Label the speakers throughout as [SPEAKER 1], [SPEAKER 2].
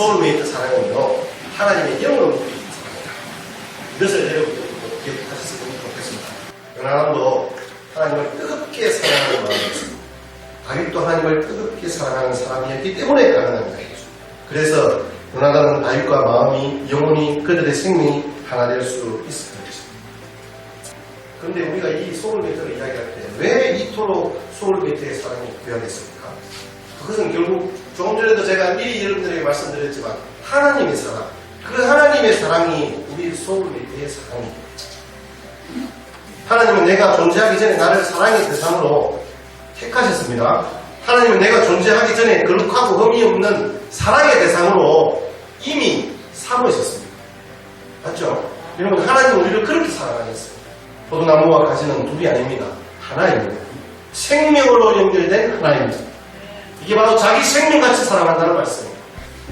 [SPEAKER 1] 소울메이트 사랑은요, 하나님의 영을 움직이는 사랑이다. 이것을 여러분들이 꼭 기억하셨으면 좋겠습니다. 요나단도 하나님을 뜨겁게 사랑하는 마음이 있습니다. 다윗도 하나님을 뜨겁게 사랑하는 사람이었기 때문에 가능한 거예요. 그래서 요나단은 다윗과 마음이 영혼이 그들의 생명이 하나 될 수 있었던 것입니다. 그런데 우리가 이 소울메이트를 이야기할 때 왜 이토록 소울메이트의 사랑이 귀하겠습니까? 그것은 결국 조금 전에도 제가 미리 여러분들에게 말씀드렸지만 하나님의 사랑 그 하나님의 사랑이 우리 소울메이트의 사랑입니다. 하나님은 내가 존재하기 전에 나를 사랑의 대상으로 택하셨습니다. 하나님은 내가 존재하기 전에 거룩하고 흠이 없는 사랑의 대상으로 이미 삼으셨습니다. 맞죠? 여러분 하나님은 우리를 그렇게 사랑하셨어요. 포도나무와 가지는 둘이 아닙니다. 하나입니다. 생명으로 연결된 하나입니다. 이게 바로 자기 생명같이 사랑한다는 말씀입니다.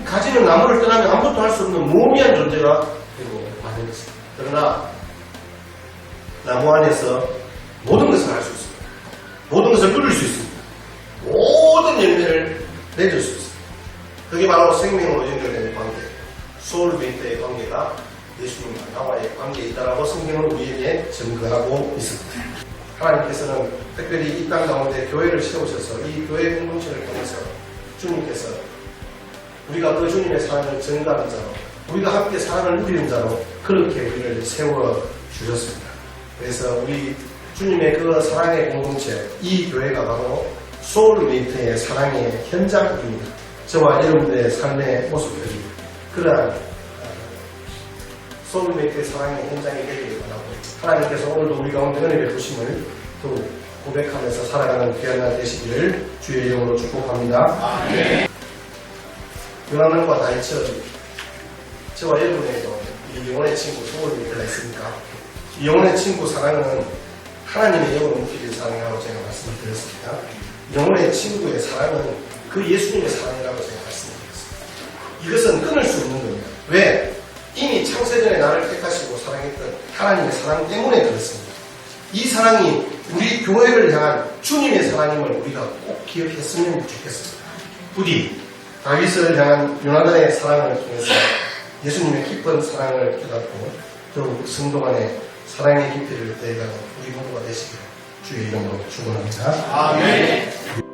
[SPEAKER 1] 가지는 나무를 떠나면 아무것도 할 수 없는 무의미한 존재가 되고 마는 것입니다. 그러나 나무 안에서 모든 것을 할 수 있습니다. 모든 것을 누릴 수 있습니다. 모든 열매를 내줄 수 있습니다. 그게 바로 생명으로 연결되는 관계, 소울메이트의 관계가 예수님과 나와의 관계에 있다라고 성경은 우리에게 증거하고 있습니다. 하나님께서는 특별히 이 땅 가운데 교회를 세우셔서 이 교회 공동체를 통해서 주님께서 우리가 그 주님의 사랑을 증가하는 자로 우리가 함께 사랑을 누리는 자로 그렇게 우리를 세워 주셨습니다. 그래서 우리 주님의 그 사랑의 공동체 이 교회가 바로 소울메이트의 사랑의 현장입니다. 저와 여러분들의 삶의 모습들이 그러한 소울메이트의 사랑의 현장이 되기를 바라고 하나님께서 오늘도 우리 가운데 은혜 베푸심을 또 고백하면서 살아가는 귀한 날 되시기를 주의 이름으로 축복합니다. 요나단과 다이처 저와 여러분에게도 이 영혼의 친구 소울메이트가 있으니까 이 영혼의 친구 사랑은 하나님의 영혼을 움직이는 사랑이라고 제가 말씀을 드렸습니다. 영혼의 친구의 사랑은 그 예수님의 사랑이라고 제가 말씀드렸습니다. 이것은 끊을 수 없는 겁니다. 하나님의 사랑 때문에 그렇습니다. 이 사랑이 우리 교회를 향한 주님의 사랑임을 우리가 꼭 기억했으면 좋겠습니다. 부디 다윗을 향한 요나단의 사랑을 통해서 예수님의 깊은 사랑을 깨닫고 더욱 성도 간의 사랑의 깊이를 더해가는 우리 모두가 되시기를 주의 이름으로 축원합니다.
[SPEAKER 2] 아멘.